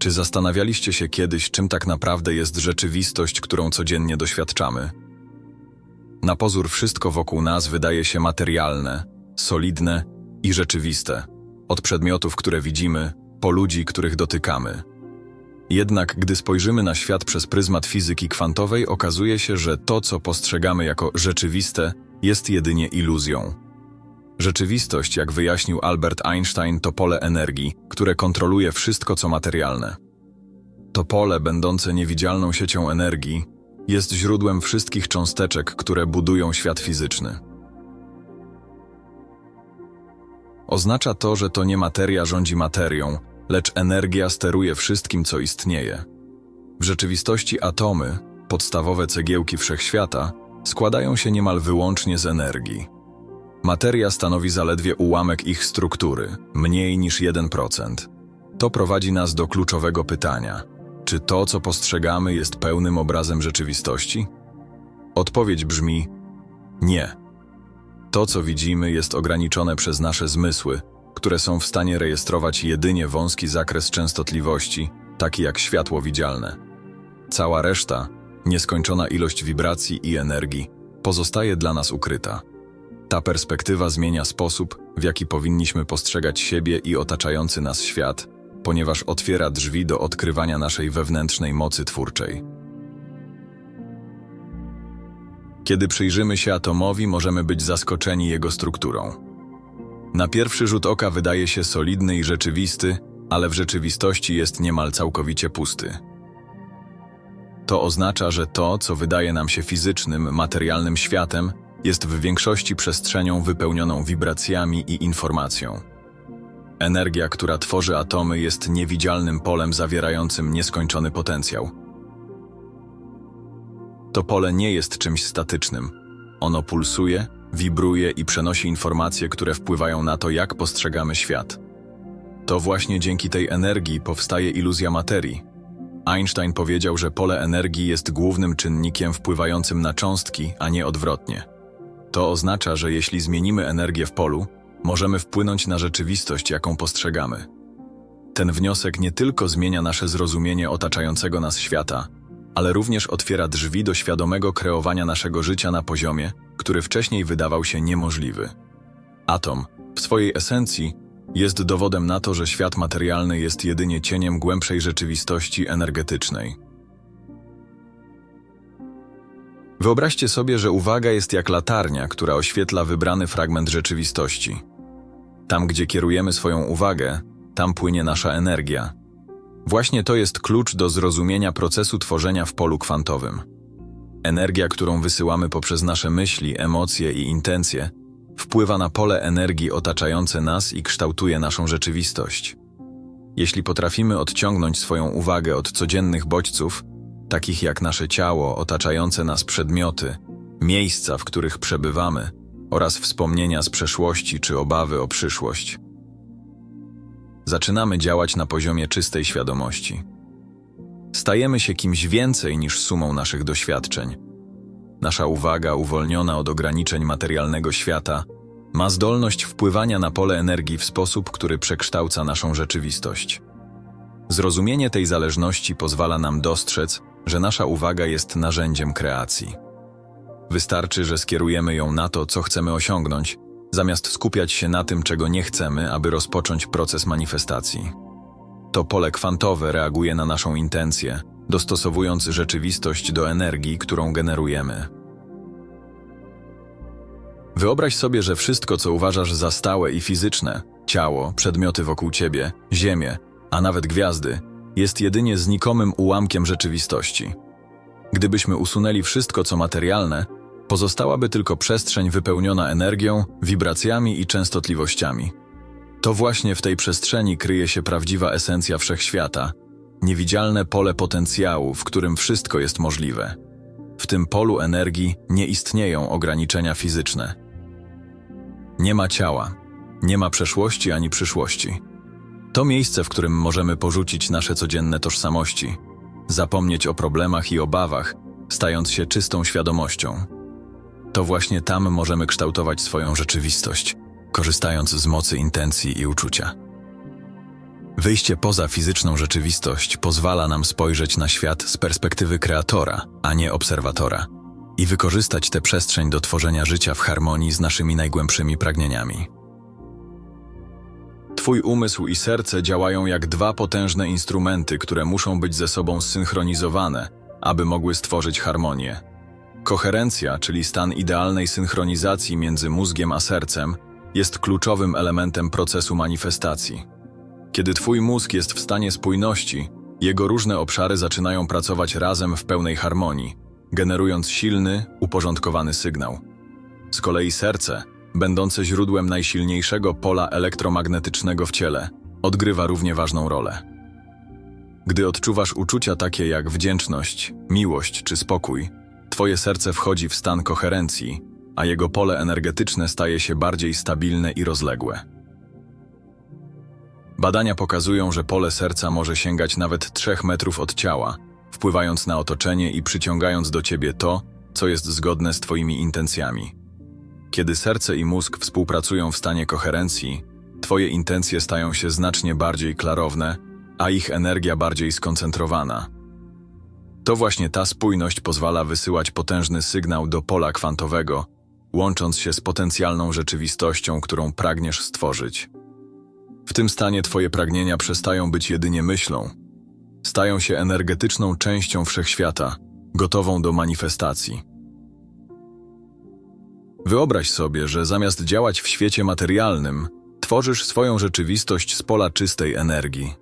Czy zastanawialiście się kiedyś, czym tak naprawdę jest rzeczywistość, którą codziennie doświadczamy? Na pozór wszystko wokół nas wydaje się materialne, solidne i rzeczywiste, od przedmiotów, które widzimy, po ludzi, których dotykamy. Jednak gdy spojrzymy na świat przez pryzmat fizyki kwantowej, okazuje się, że to, co postrzegamy jako rzeczywiste, jest jedynie iluzją. Rzeczywistość, jak wyjaśnił Albert Einstein, to pole energii, które kontroluje wszystko, co materialne. To pole, będące niewidzialną siecią energii, jest źródłem wszystkich cząsteczek, które budują świat fizyczny. Oznacza to, że to nie materia rządzi materią, lecz energia steruje wszystkim, co istnieje. W rzeczywistości atomy, podstawowe cegiełki wszechświata, składają się niemal wyłącznie z energii. Materia stanowi zaledwie ułamek ich struktury, mniej niż 1%. To prowadzi nas do kluczowego pytania: czy to, co postrzegamy, jest pełnym obrazem rzeczywistości? Odpowiedź brzmi: nie. To, co widzimy, jest ograniczone przez nasze zmysły, które są w stanie rejestrować jedynie wąski zakres częstotliwości, taki jak światło widzialne. Cała reszta, nieskończona ilość wibracji i energii, pozostaje dla nas ukryta. Ta perspektywa zmienia sposób, w jaki powinniśmy postrzegać siebie i otaczający nas świat, ponieważ otwiera drzwi do odkrywania naszej wewnętrznej mocy twórczej. Kiedy przyjrzymy się atomowi, możemy być zaskoczeni jego strukturą. Na pierwszy rzut oka wydaje się solidny i rzeczywisty, ale w rzeczywistości jest niemal całkowicie pusty. To oznacza, że to, co wydaje nam się fizycznym, materialnym światem, jest w większości przestrzenią wypełnioną wibracjami i informacją. Energia, która tworzy atomy, jest niewidzialnym polem zawierającym nieskończony potencjał. To pole nie jest czymś statycznym. Ono pulsuje, wibruje i przenosi informacje, które wpływają na to, jak postrzegamy świat. To właśnie dzięki tej energii powstaje iluzja materii. Einstein powiedział, że pole energii jest głównym czynnikiem wpływającym na cząstki, a nie odwrotnie. To oznacza, że jeśli zmienimy energię w polu, możemy wpłynąć na rzeczywistość, jaką postrzegamy. Ten wniosek nie tylko zmienia nasze zrozumienie otaczającego nas świata, ale również otwiera drzwi do świadomego kreowania naszego życia na poziomie, który wcześniej wydawał się niemożliwy. Atom, w swojej esencji, jest dowodem na to, że świat materialny jest jedynie cieniem głębszej rzeczywistości energetycznej. Wyobraźcie sobie, że uwaga jest jak latarnia, która oświetla wybrany fragment rzeczywistości. Tam, gdzie kierujemy swoją uwagę, tam płynie nasza energia. Właśnie to jest klucz do zrozumienia procesu tworzenia w polu kwantowym. Energia, którą wysyłamy poprzez nasze myśli, emocje i intencje, wpływa na pole energii otaczające nas i kształtuje naszą rzeczywistość. Jeśli potrafimy odciągnąć swoją uwagę od codziennych bodźców, takich jak nasze ciało, otaczające nas przedmioty, miejsca, w których przebywamy, oraz wspomnienia z przeszłości czy obawy o przyszłość, zaczynamy działać na poziomie czystej świadomości. Stajemy się kimś więcej niż sumą naszych doświadczeń. Nasza uwaga, uwolniona od ograniczeń materialnego świata, ma zdolność wpływania na pole energii w sposób, który przekształca naszą rzeczywistość. Zrozumienie tej zależności pozwala nam dostrzec, że nasza uwaga jest narzędziem kreacji. Wystarczy, że skierujemy ją na to, co chcemy osiągnąć, zamiast skupiać się na tym, czego nie chcemy, aby rozpocząć proces manifestacji. To pole kwantowe reaguje na naszą intencję, dostosowując rzeczywistość do energii, którą generujemy. Wyobraź sobie, że wszystko, co uważasz za stałe i fizyczne ciało, przedmioty wokół ciebie, ziemię, a nawet gwiazdy jest jedynie znikomym ułamkiem rzeczywistości. Gdybyśmy usunęli wszystko, co materialne, pozostałaby tylko przestrzeń wypełniona energią, wibracjami i częstotliwościami. To właśnie w tej przestrzeni kryje się prawdziwa esencja wszechświata, niewidzialne pole potencjału, w którym wszystko jest możliwe. W tym polu energii nie istnieją ograniczenia fizyczne. Nie ma ciała, nie ma przeszłości ani przyszłości. To miejsce, w którym możemy porzucić nasze codzienne tożsamości, zapomnieć o problemach i obawach, stając się czystą świadomością. To właśnie tam możemy kształtować swoją rzeczywistość, korzystając z mocy intencji i uczucia. Wyjście poza fizyczną rzeczywistość pozwala nam spojrzeć na świat z perspektywy kreatora, a nie obserwatora, i wykorzystać tę przestrzeń do tworzenia życia w harmonii z naszymi najgłębszymi pragnieniami. Twój umysł i serce działają jak dwa potężne instrumenty, które muszą być ze sobą zsynchronizowane, aby mogły stworzyć harmonię. Koherencja, czyli stan idealnej synchronizacji między mózgiem a sercem, jest kluczowym elementem procesu manifestacji. Kiedy Twój mózg jest w stanie spójności, jego różne obszary zaczynają pracować razem w pełnej harmonii, generując silny, uporządkowany sygnał. Z kolei serce, będące źródłem najsilniejszego pola elektromagnetycznego w ciele, odgrywa równie ważną rolę. Gdy odczuwasz uczucia takie jak wdzięczność, miłość czy spokój, Twoje serce wchodzi w stan koherencji, a jego pole energetyczne staje się bardziej stabilne i rozległe. Badania pokazują, że pole serca może sięgać nawet 3 metrów od ciała, wpływając na otoczenie i przyciągając do ciebie to, co jest zgodne z Twoimi intencjami. Kiedy serce i mózg współpracują w stanie koherencji, Twoje intencje stają się znacznie bardziej klarowne, a ich energia bardziej skoncentrowana. To właśnie ta spójność pozwala wysyłać potężny sygnał do pola kwantowego, łącząc się z potencjalną rzeczywistością, którą pragniesz stworzyć. W tym stanie Twoje pragnienia przestają być jedynie myślą, stają się energetyczną częścią wszechświata, gotową do manifestacji. Wyobraź sobie, że zamiast działać w świecie materialnym, tworzysz swoją rzeczywistość z pola czystej energii.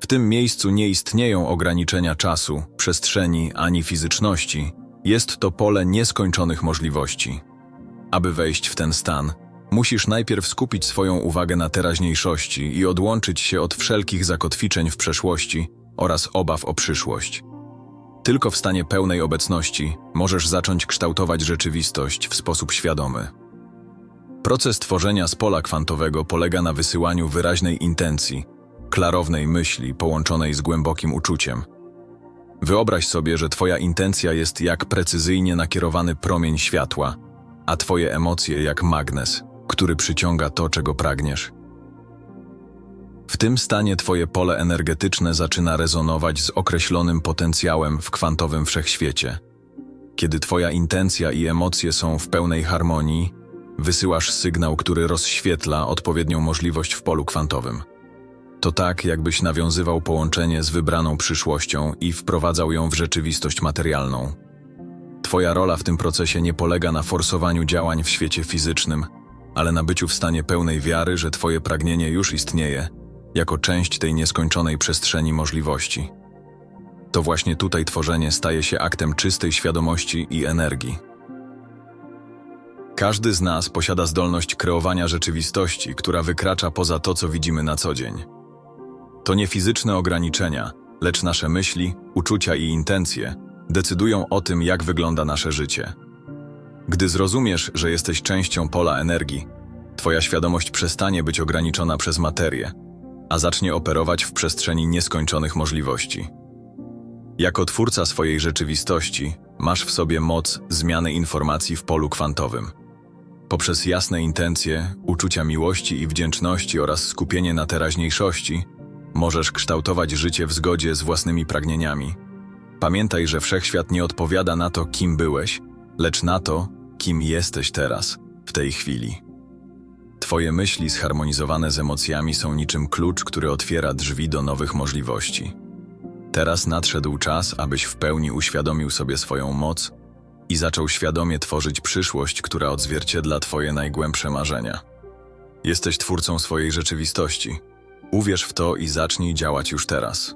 W tym miejscu nie istnieją ograniczenia czasu, przestrzeni ani fizyczności. Jest to pole nieskończonych możliwości. Aby wejść w ten stan, musisz najpierw skupić swoją uwagę na teraźniejszości i odłączyć się od wszelkich zakotwiczeń w przeszłości oraz obaw o przyszłość. Tylko w stanie pełnej obecności możesz zacząć kształtować rzeczywistość w sposób świadomy. Proces tworzenia z pola kwantowego polega na wysyłaniu wyraźnej intencji, klarownej myśli połączonej z głębokim uczuciem. Wyobraź sobie, że Twoja intencja jest jak precyzyjnie nakierowany promień światła, a Twoje emocje jak magnes, który przyciąga to, czego pragniesz. W tym stanie Twoje pole energetyczne zaczyna rezonować z określonym potencjałem w kwantowym wszechświecie. Kiedy Twoja intencja i emocje są w pełnej harmonii, wysyłasz sygnał, który rozświetla odpowiednią możliwość w polu kwantowym. To tak, jakbyś nawiązywał połączenie z wybraną przyszłością i wprowadzał ją w rzeczywistość materialną. Twoja rola w tym procesie nie polega na forsowaniu działań w świecie fizycznym, ale na byciu w stanie pełnej wiary, że Twoje pragnienie już istnieje, jako część tej nieskończonej przestrzeni możliwości. To właśnie tutaj tworzenie staje się aktem czystej świadomości i energii. Każdy z nas posiada zdolność kreowania rzeczywistości, która wykracza poza to, co widzimy na co dzień. To nie fizyczne ograniczenia, lecz nasze myśli, uczucia i intencje decydują o tym, jak wygląda nasze życie. Gdy zrozumiesz, że jesteś częścią pola energii, Twoja świadomość przestanie być ograniczona przez materię, a zacznie operować w przestrzeni nieskończonych możliwości. Jako twórca swojej rzeczywistości masz w sobie moc zmiany informacji w polu kwantowym. Poprzez jasne intencje, uczucia miłości i wdzięczności oraz skupienie na teraźniejszości, możesz kształtować życie w zgodzie z własnymi pragnieniami. Pamiętaj, że wszechświat nie odpowiada na to, kim byłeś, lecz na to, kim jesteś teraz, w tej chwili. Twoje myśli zharmonizowane z emocjami są niczym klucz, który otwiera drzwi do nowych możliwości. Teraz nadszedł czas, abyś w pełni uświadomił sobie swoją moc i zaczął świadomie tworzyć przyszłość, która odzwierciedla Twoje najgłębsze marzenia. Jesteś twórcą swojej rzeczywistości. Uwierz w to i zacznij działać już teraz.